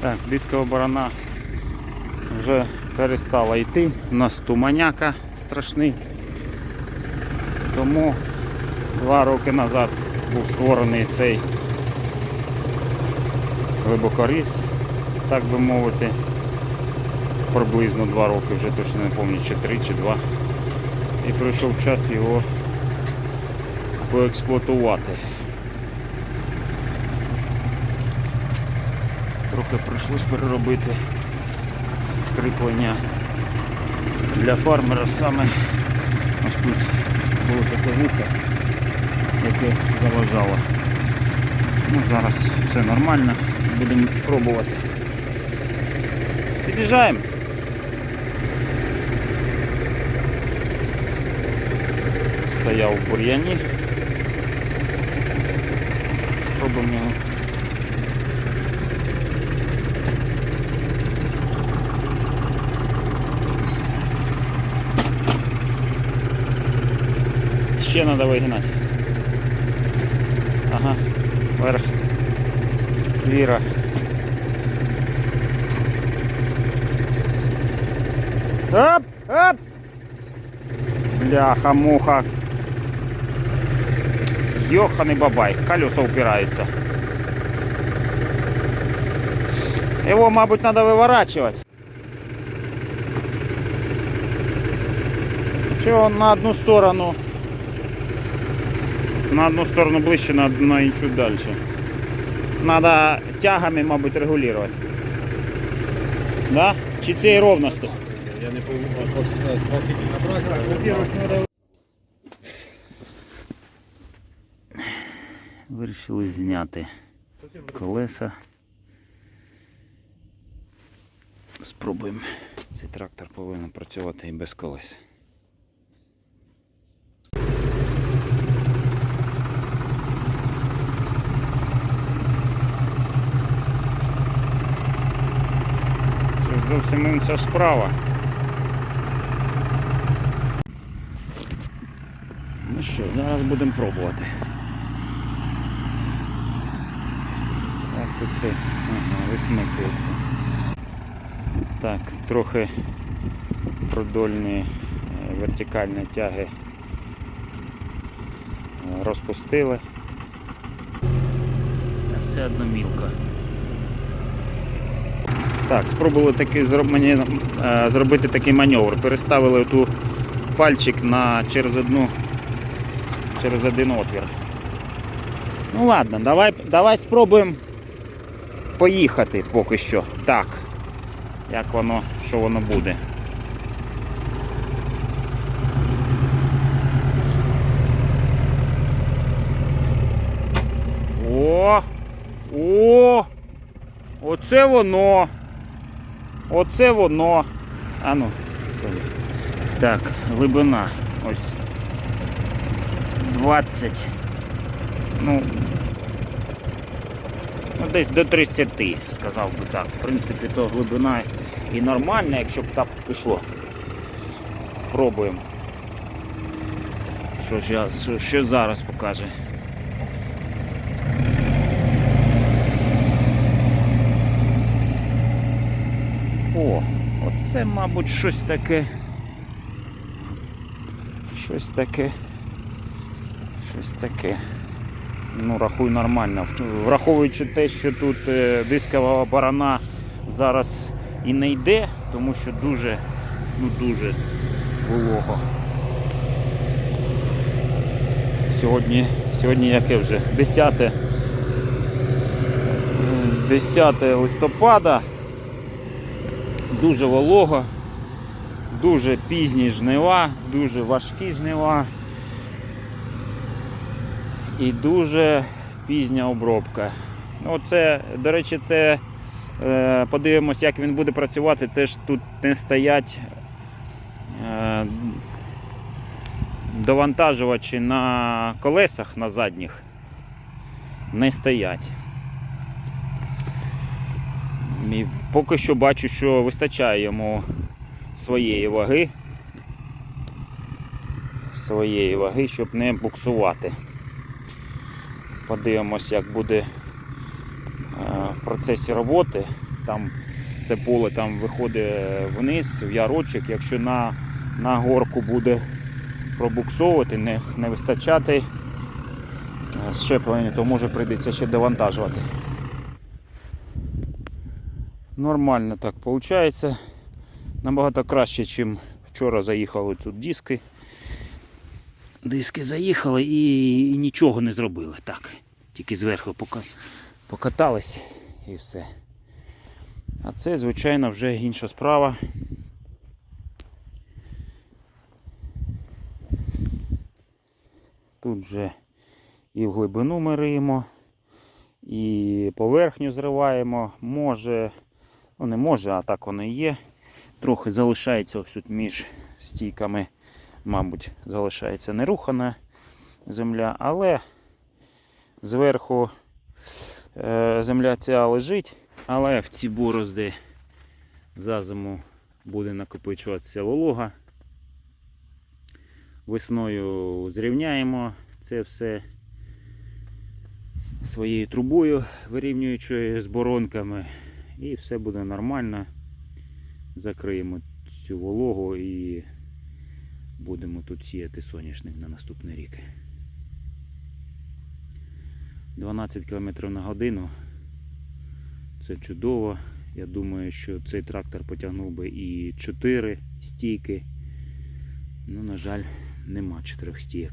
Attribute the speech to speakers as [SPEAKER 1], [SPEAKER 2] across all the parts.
[SPEAKER 1] Так, дискова борона вже перестала йти. У нас туманяка страшний. Тому два роки назад був створений цей глибокоріз, так би мовити. Приблизно два роки, вже точно не пам'ятаю, чи три, чи два. І прийшов час його поексплуатувати. Трохи прийшлось переробити кріплення для фармера саме ось тут було таке вухо, яке заважало. Ну, зараз все нормально, будемо пробувати. Під'їжджаємо. Стояв в бур'яні. Спробуємо. Ще треба вигинати. Ага, вверх. Віра. Оп! Оп! Бляха, муха. Йоханий бабай, колеса упираются. Его, мабуть, надо выворачивать. Че он на одну сторону? На одну сторону ближче, на, на іншу дальше. Надо тягами, мабуть, регулювати. Да? Чи це і ровно?
[SPEAKER 2] Я не пойму, спасительно брать?
[SPEAKER 1] Вирішили зняти колеса. Спробуємо. Цей трактор повинен працювати і без колес. Це зовсім інша справа. Ну що, зараз будемо пробувати. Так, тут це ага, висмикується. Так, трохи продольні е, вертикальні тяги е, розпустили. Все одно мілко. Так, спробували таки мені, е, зробити такий маневр. Переставили ту пальчик на через одну через один отвір. Ну ладно, давай, давай спробуємо поїхати поки що. Так. Як воно, що воно буде. О! О! Оце воно! Оце воно! Ану. Так, глибина. Ось 20. Ну, ну десь до 30, сказав би так. В принципі, то глибина і нормальна, якщо б так пішло. Пробуємо. Що, що зараз покаже. О, оце, мабуть, щось таке. Щось таке. Щось таке. Ну, рахуй нормально. Враховуючи те, що тут е, дискова борона зараз і не йде, тому що дуже, ну дуже волого. Сьогодні, сьогодні яке вже? 10, е, 10 листопада. Дуже волого, дуже пізні жнива, дуже важкі жнива і дуже пізня обробка. Ну, це, до речі, це е, подивимось, як він буде працювати. Це ж тут не стоять е, довантажувачі на колесах на задніх. Не стоять. І поки що бачу, що вистачає йому своєї ваги. Своєї ваги, щоб не буксувати. Подивимось, як буде е, в процесі роботи. там це поле там виходить вниз, в ярочок. Якщо на, на горку буде пробуксовувати, не, не вистачати е, щеплення, то може прийдеться ще довантажувати. Нормально так виходить. Набагато краще, ніж вчора заїхали тут диски. Диски заїхали і, нічого не зробили. Так. Тільки зверху пока, покатались і все. А це, звичайно, вже інша справа. Тут вже і в глибину ми риємо, і поверхню зриваємо. Може, ну не може, а так воно і є. Трохи залишається ось тут між стійками, мабуть, залишається нерухана земля, але зверху е, земля ця лежить, але в ці борозди за зиму буде накопичуватися волога. Весною зрівняємо це все своєю трубою, вирівнюючи з боронками, і все буде нормально. Закриємо цю вологу і будемо тут сіяти соняшник на наступний рік. 12 км на годину. Це чудово. Я думаю, що цей трактор потягнув би і 4 стійки. Ну, на жаль, нема 4 стійок.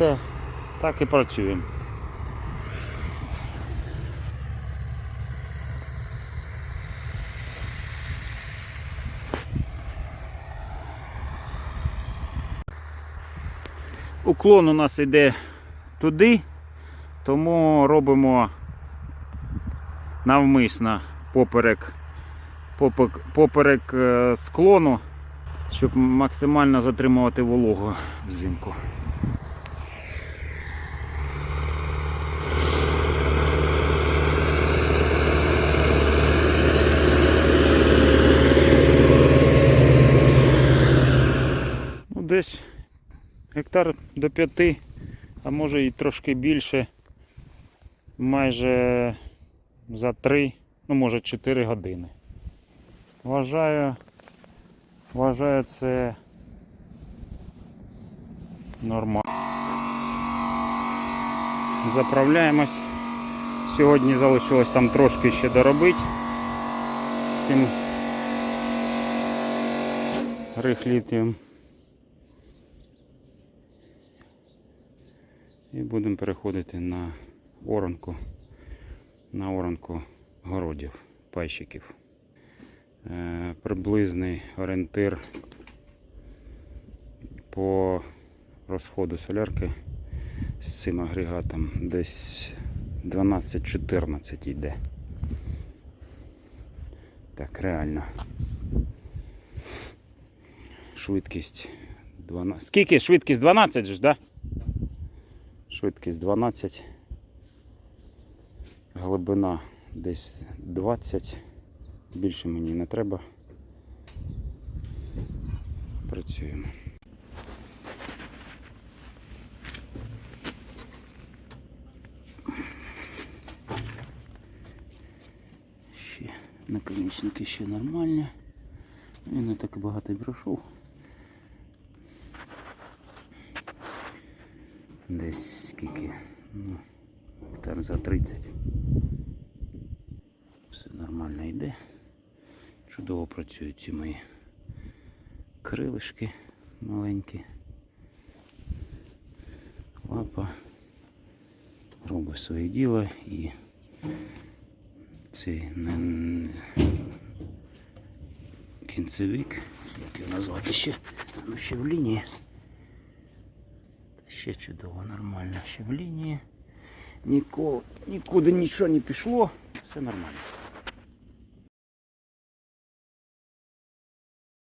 [SPEAKER 1] Все, так і працюємо. Уклон у нас йде туди, тому робимо навмисно поперек, поперек, поперек склону, щоб максимально затримувати вологу взимку. Десь гектар до п'яти, а може і трошки більше. Майже за три, ну може 4 години. Вважаю, вважаю це нормально. Заправляємось. Сьогодні залишилось там трошки ще доробити. Цим рихлітієм. Будемо переходити на оранку, на оранку городів, пайщиків. Е, приблизний орієнтир по розходу солярки з цим агрегатом десь 12-14 йде. Так, реально. Швидкість 12. Скільки? Швидкість 12 же ж, да? Швидкість 12. Глибина десь 20. Більше мені не треба. Працюємо. Ще наконечники ще нормальні. Він не так багато пройшов. Десь скільки? Ну, гектар за 30. Все нормально йде. Чудово працюють ці мої крилишки маленькі. Лапа робить своє діло і цей кінцевик, як його назвати ще, ну ще в лінії. Ще чудово, нормально, ще в лінії. Ніколи, нікуди нічого не пішло, все нормально.